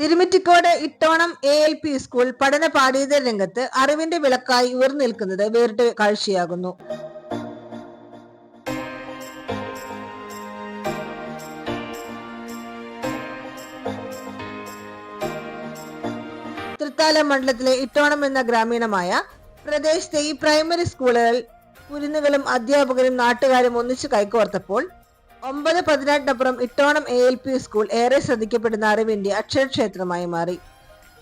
Thirumittacode Ittonam A L P school പഠന പാഠ്യേതര രംഗത്ത് അറിവിന്റെ വിളക്കായി ഉയർന്നിൽക്കുന്നത് വേറിട്ട കാഴ്ചയാകുന്നു. തൃത്താല മണ്ഡലത്തിലെ ഇട്ടോണം എന്ന ഗ്രാമീണമായ പ്രദേശത്തെ ഈ പ്രൈമറി സ്കൂളുകൾ കുരുന്നുകളും അധ്യാപകരും നാട്ടുകാരും ഒന്നിച്ചു കൈകോർത്തപ്പോൾ ഒമ്പത് പതിനെട്ടിനപ്പുറം Ittonam A L P school ഏറെ ശ്രദ്ധിക്കപ്പെടുന്ന അറിവിന്റെ അക്ഷരക്ഷേത്രമായി മാറി.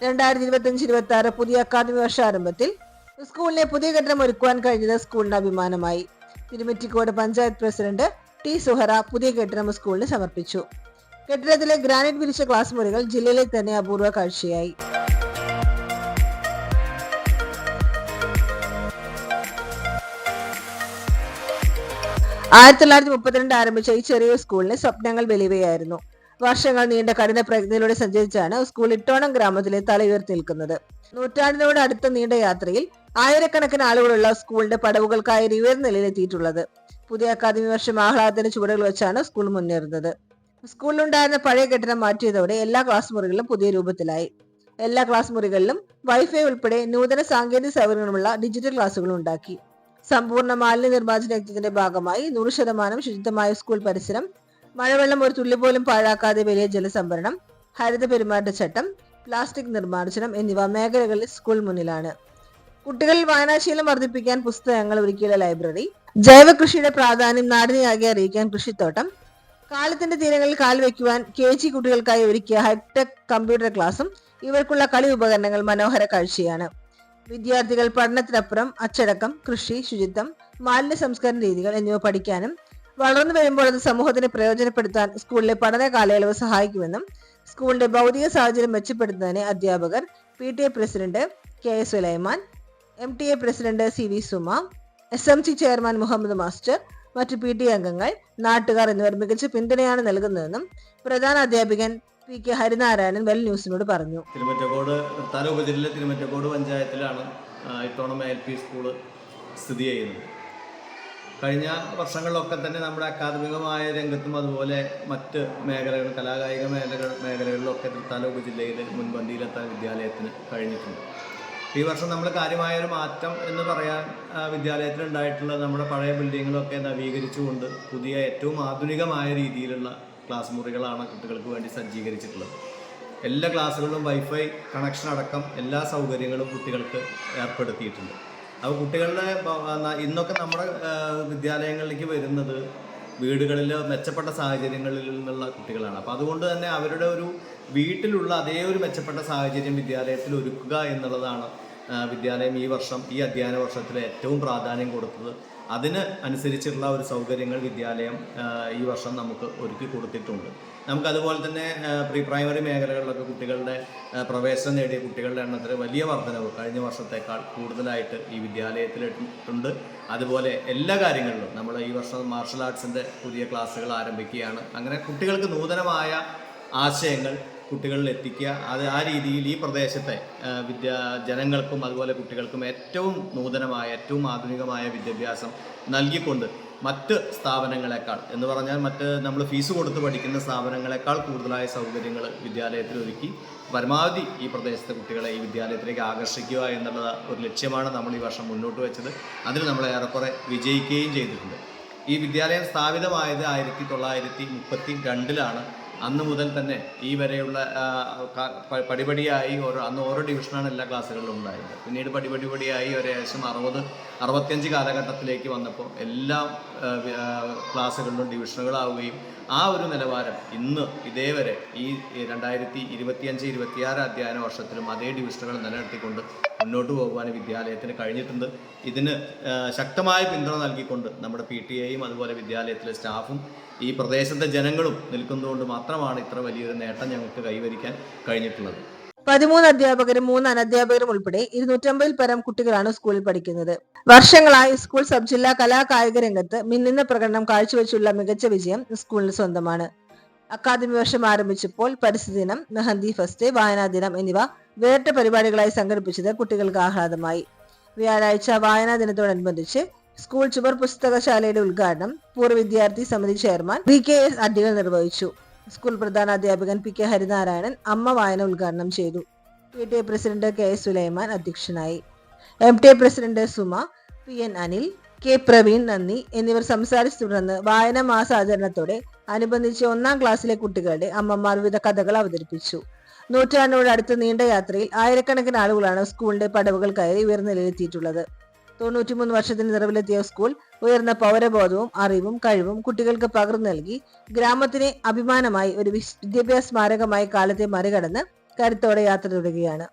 രണ്ടായിരത്തി ഇരുപത്തി അഞ്ച് ഇരുപത്തി ആറ് പുതിയ അക്കാദമി വർഷാരംഭത്തിൽ സ്കൂളിനെ പുതിയ കെട്ടിടം ഒരുക്കുവാൻ കഴിഞ്ഞത് സ്കൂളിന് അഭിമാനമായി. തിരുമറ്റിക്കോട് പഞ്ചായത്ത് പ്രസിഡന്റ് ടി സുഹറ പുതിയ കെട്ടിടം സ്കൂളിന് സമർപ്പിച്ചു. കെട്ടിടത്തിലെ ഗ്രാനൈറ്റ് വിരിച്ച ക്ലാസ് മുറികൾ ജില്ലയിലെ തന്നെ അപൂർവ കാഴ്ചയായി. ആയിരത്തി തൊള്ളായിരത്തി മുപ്പത്തിരണ്ട് ആരംഭിച്ച ഈ ചെറിയ സ്കൂളിന് സ്വപ്നങ്ങൾ വലിയവയായിരുന്നു വർഷങ്ങൾ നീണ്ട കഠിന പ്രജ്ഞയിലൂടെ സഞ്ചരിച്ചാണ് സ്കൂൾ ഇട്ടോണം ഗ്രാമത്തിലെ തല ഉയർത്തി നിൽക്കുന്നത്. നൂറ്റാണ്ടിനോട് അടുത്ത നീണ്ട യാത്രയിൽ ആയിരക്കണക്കിന് ആളുകളുള്ള സ്കൂളിന്റെ പടവുകൾക്കായി ഉയർന്ന നിലയിലെത്തിയിട്ടുള്ളത്. പുതിയ അക്കാദമി വർഷം ആഹ്ലാദത്തിന്റെ ചുവടുകൾ വെച്ചാണ് സ്കൂൾ മുന്നേറുന്നത്. സ്കൂളിലുണ്ടായിരുന്ന പഴയ കെട്ടിടം മാറ്റിയതോടെ എല്ലാ ക്ലാസ് മുറികളിലും പുതിയ രൂപത്തിലായി. എല്ലാ ക്ലാസ് മുറികളിലും വൈഫൈ ഉൾപ്പെടെ നൂതന സാങ്കേതിക സൗകര്യങ്ങളുള്ള ഡിജിറ്റൽ ക്ലാസുകൾ ഉണ്ടാക്കി. സമ്പൂർണ മാലിന്യ നിർമ്മാർജന യജ്ഞത്തിന്റെ ഭാഗമായി നൂറ് ശതമാനം ശുചിത്വമായ സ്കൂൾ പരിസരം മഴവെള്ളം ഒരു തുള്ളി പോലും പാഴാക്കാതെ വലിയ ജലസംഭരണം ഹരിത പെരുമാറ്റച്ചട്ടം പ്ലാസ്റ്റിക് നിർമ്മാർജനം എന്നിവ മേഖലകളിൽ സ്കൂൾ മുന്നിലാണ്. കുട്ടികളിൽ വായനാശീലം വർദ്ധിപ്പിക്കാൻ പുസ്തകങ്ങൾ ഒരുക്കിയുള്ള ലൈബ്രറി ജൈവ കൃഷിയുടെ പ്രാധാന്യം നാടിനെയാകെ അറിയിക്കാൻ കൃഷിത്തോട്ടം കാലത്തിന്റെ തീരങ്ങളിൽ കാൽ വയ്ക്കുവാൻ കെ ജി കുട്ടികൾക്കായി ഒരുക്കിയ ഹൈടെക് കമ്പ്യൂട്ടർ ക്ലാസും ഇവർക്കുള്ള കളി ഉപകരണങ്ങൾ മനോഹര കാഴ്ചയാണ്. വിദ്യാർത്ഥികൾ പഠനത്തിനപ്പുറം അച്ചടക്കം കൃഷി ശുചിത്വം മാലിന്യ സംസ്കരണ രീതികൾ എന്നിവ പഠിക്കാനും വളർന്നു വരുമ്പോൾ അത് സമൂഹത്തിന് പ്രയോജനപ്പെടുത്താൻ സ്കൂളിലെ പഠന കാലയളവ് സഹായിക്കുമെന്നും സ്കൂളിന്റെ ഭൗതിക സാഹചര്യം മെച്ചപ്പെടുത്തുന്നതിന് അധ്യാപകർ P T A president K S Sulaiman M T A president C V Suma S M C chairman Muhammad master മറ്റ് പി ടി അംഗങ്ങൾ നാട്ടുകാർ എന്നിവർ മികച്ച പിന്തുണയാണ് നൽകുന്നതെന്നും പ്രധാന അധ്യാപകൻ പി കെ ഹരിനാരായണൻ വെൽ ന്യൂസിനോട് പറഞ്ഞു. തിരുമറ്റക്കോട് തല ഉപജില്ലയിലെ തിരുമറ്റക്കോട് പഞ്ചായത്തിലാണ് ഇട്ടോണം എൽ പി സ്കൂൾ സ്ഥിതി ചെയ്യുന്നത്. കഴിഞ്ഞ വർഷങ്ങളിലൊക്കെ തന്നെ നമ്മുടെ അക്കാദമികമായ രംഗത്തും അതുപോലെ മറ്റ് മേഖലകൾ കലാകായിക മേഖലകൾ മേഖലകളിലൊക്കെ തല ഉപജില്ലയിൽ മുൻപന്തിയിലെത്താൻ വിദ്യാലയത്തിന് കഴിഞ്ഞിട്ടുണ്ട്. ഈ വർഷം നമ്മൾ കാര്യമായ ഒരു മാറ്റം എന്ന് പറയാൻ വിദ്യാലയത്തിൽ ഉണ്ടായിട്ടുള്ള നമ്മുടെ പഴയ ബിൽഡിങ്ങുകളൊക്കെ നവീകരിച്ചുകൊണ്ട് പുതിയ ഏറ്റവും ആധുനികമായ രീതിയിലുള്ള ക്ലാസ് മുറികളാണ് കുട്ടികൾക്ക് വേണ്ടി സജ്ജീകരിച്ചിട്ടുള്ളത്. എല്ലാ ക്ലാസ്സുകളിലും വൈഫൈ കണക്ഷൻ അടക്കം എല്ലാ സൗകര്യങ്ങളും കുട്ടികൾക്ക് ഏർപ്പെടുത്തിയിട്ടുണ്ട്. അപ്പോൾ കുട്ടികളുടെ ഇന്നൊക്കെ നമ്മുടെ വിദ്യാലയങ്ങളിലേക്ക് വരുന്നത് വീടുകളിൽ മെച്ചപ്പെട്ട സാഹചര്യങ്ങളിൽ നിന്നുള്ള കുട്ടികളാണ്. അപ്പോൾ അതുകൊണ്ട് തന്നെ അവരുടെ ഒരു വീട്ടിലുള്ള അതേ ഒരു മെച്ചപ്പെട്ട സാഹചര്യം വിദ്യാലയത്തിൽ ഒരുക്കുക എന്നുള്ളതാണ് വിദ്യാലയം ഈ വർഷം ഈ അധ്യയന വർഷത്തിൽ ഏറ്റവും പ്രാധാന്യം കൊടുത്തത്. അതിന് അനുസരിച്ചുള്ള ഒരു സൗകര്യങ്ങൾ വിദ്യാലയം ഈ വർഷം നമുക്ക് ഒരുക്കി കൊടുത്തിട്ടുണ്ട്. നമുക്കതുപോലെ തന്നെ പ്രീ പ്രൈമറി മേഖലകളിലൊക്കെ കുട്ടികളുടെ പ്രവേശനം നേടിയ കുട്ടികളുടെ എണ്ണത്തിൽ വലിയ വർധനവ് കഴിഞ്ഞ വർഷത്തേക്കാൾ കൂടുതലായിട്ട് ഈ വിദ്യാലയത്തിലിട്ടുണ്ട്. അതുപോലെ എല്ലാ കാര്യങ്ങളിലും നമ്മൾ ഈ വർഷം മാർഷൽ ആർട്സിന്റെ പുതിയ ക്ലാസ്സുകൾ ആരംഭിക്കുകയാണ്. അങ്ങനെ കുട്ടികൾക്ക് നൂതനമായ ആശയങ്ങൾ കുട്ടികളിൽ എത്തിക്കുക അത് ആ രീതിയിൽ ഈ പ്രദേശത്തെ വിദ്യാ ജനങ്ങൾക്കും അതുപോലെ കുട്ടികൾക്കും ഏറ്റവും നൂതനമായ ഏറ്റവും ആധുനികമായ വിദ്യാഭ്യാസം നൽകിക്കൊണ്ട് മറ്റ് സ്ഥാപനങ്ങളെക്കാൾ എന്ന് പറഞ്ഞാൽ മറ്റ് നമ്മൾ ഫീസ് കൊടുത്ത് പഠിക്കുന്ന സ്ഥാപനങ്ങളെക്കാൾ കൂടുതലായ സൗകര്യങ്ങൾ വിദ്യാലയത്തിൽ ഒരുക്കി പരമാവധി ഈ പ്രദേശത്തെ കുട്ടികളെ ഈ വിദ്യാലയത്തിലേക്ക് ആകർഷിക്കുക എന്നുള്ള ഒരു ലക്ഷ്യമാണ് നമ്മൾ ഈ വർഷം മുന്നോട്ട് വെച്ചത്. അതിൽ നമ്മൾ ഏറെക്കുറെ വിജയിക്കുകയും ചെയ്തിട്ടുണ്ട്. ഈ വിദ്യാലയം സ്ഥാപിതമായത് ആയിരത്തി തൊള്ളായിരത്തി മുപ്പത്തി രണ്ടിലാണ്. അന്ന് മുതൽ തന്നെ ഈ വരെയുള്ള പടിപടിയായി ഓരോ അന്ന് ഓരോ ഡിവിഷനാണ് എല്ലാ ക്ലാസ്സുകളിലും ഉണ്ടായിരുന്നത്. പിന്നീട് പടിപടിപടിയായി ഒരു ഏകദേശം അറുപത് അറുപത്തിയഞ്ച് കാലഘട്ടത്തിലേക്ക് വന്നപ്പോൾ എല്ലാ ക്ലാസ്സുകളിലും ഡിവിഷനുകളാവുകയും ആ ഒരു നിലവാരം ഇന്ന് ഇതേവരെ ഈ രണ്ടായിരത്തി ഇരുപത്തിയഞ്ച് ഇരുപത്തിയാറ് അധ്യയന വർഷത്തിലും അതേ ഡിവിഷനുകൾ നിലനിർത്തിക്കൊണ്ട് മുന്നോട്ട് പോകുവാൻ വിദ്യാലയത്തിന് കഴിഞ്ഞിട്ടുണ്ട്. ഇതിന് ശക്തമായ പിന്തുണ നൽകിക്കൊണ്ട് നമ്മുടെ പി ടി എയും അതുപോലെ വിദ്യാലയത്തിലെ സ്റ്റാഫും ഈ പ്രദേശത്തെ ജനങ്ങളും നിൽക്കുന്നതുകൊണ്ട് മാത്രമാണ് ഇത്ര വലിയൊരു നേട്ടം ഞങ്ങൾക്ക് കൈവരിക്കാൻ കഴിഞ്ഞിട്ടുള്ളത്. പതിമൂന്ന് അധ്യാപകരും മൂന്ന് അനധ്യാപകരും ഉൾപ്പെടെ ഇരുന്നൂറ്റമ്പതിൽ പരം കുട്ടികളാണ് സ്കൂളിൽ പഠിക്കുന്നത്. വർഷങ്ങളായി സ്കൂൾ സബ് ജില്ലാ കലാ കായിക രംഗത്ത് മിന്നുന്ന പ്രകടനം കാഴ്ചവെച്ചുള്ള മികച്ച വിജയം സ്കൂളിന് സ്വന്തമാണ്. അക്കാദമി വർഷം ആരംഭിച്ചപ്പോൾ പരിസ്ഥിതി ദിനം മെഹന്തി ഫസ്റ്റ് വായനാ ദിനം എന്നിവ വേറിട്ട പരിപാടികളായി സംഘടിപ്പിച്ചത് കുട്ടികൾക്ക് ആഹ്ലാദമായി. വ്യാഴാഴ്ച വായനാ ദിനത്തോടനുബന്ധിച്ച് സ്കൂൾ ചുവർ പുസ്തകശാലയുടെ ഉദ്ഘാടനം പൂർവ വിദ്യാർത്ഥി സമിതി chairman V K S Adikal നിർവഹിച്ചു. സ്കൂൾ പ്രധാന അധ്യാപകൻ പി കെ ഹരിനാരായണൻ അമ്മ വായന ഉദ്ഘാടനം ചെയ്തു. P T A president K S Sulaiman അധ്യക്ഷനായി. M T A president Suma P N Anil K Praveen നന്ദി എന്നിവർ സംസാരിച്ചു തുടർന്ന് വായന മാസാചരണത്തോടെ അനുബന്ധിച്ച് ഒന്നാം ക്ലാസ്സിലെ കുട്ടികളുടെ അമ്മമാർ വിവിധ കഥകൾ അവതരിപ്പിച്ചു. നൂറ്റാണ്ടോട് അടുത്ത് നീണ്ട യാത്രയിൽ ആയിരക്കണക്കിന് ആളുകളാണ് സ്കൂളിന്റെ പടവുകൾ കയറി ഉയർന്ന നിലയിലെത്തിയിട്ടുള്ളത്. തൊണ്ണൂറ്റിമൂന്ന് വർഷത്തിന് നിറവിലെത്തിയ സ്കൂൾ ഉയർന്ന പൗരബോധവും അറിവും കഴിവും കുട്ടികൾക്ക് പകർന്നു നൽകി ഗ്രാമത്തിനെ അഭിമാനമായി ഒരു വിദ്യാഭ്യാസ സ്മാരകമായി കാലത്തെ മറികടന്ന് കരുത്തോടെ യാത്ര തുടരുകയാണ്.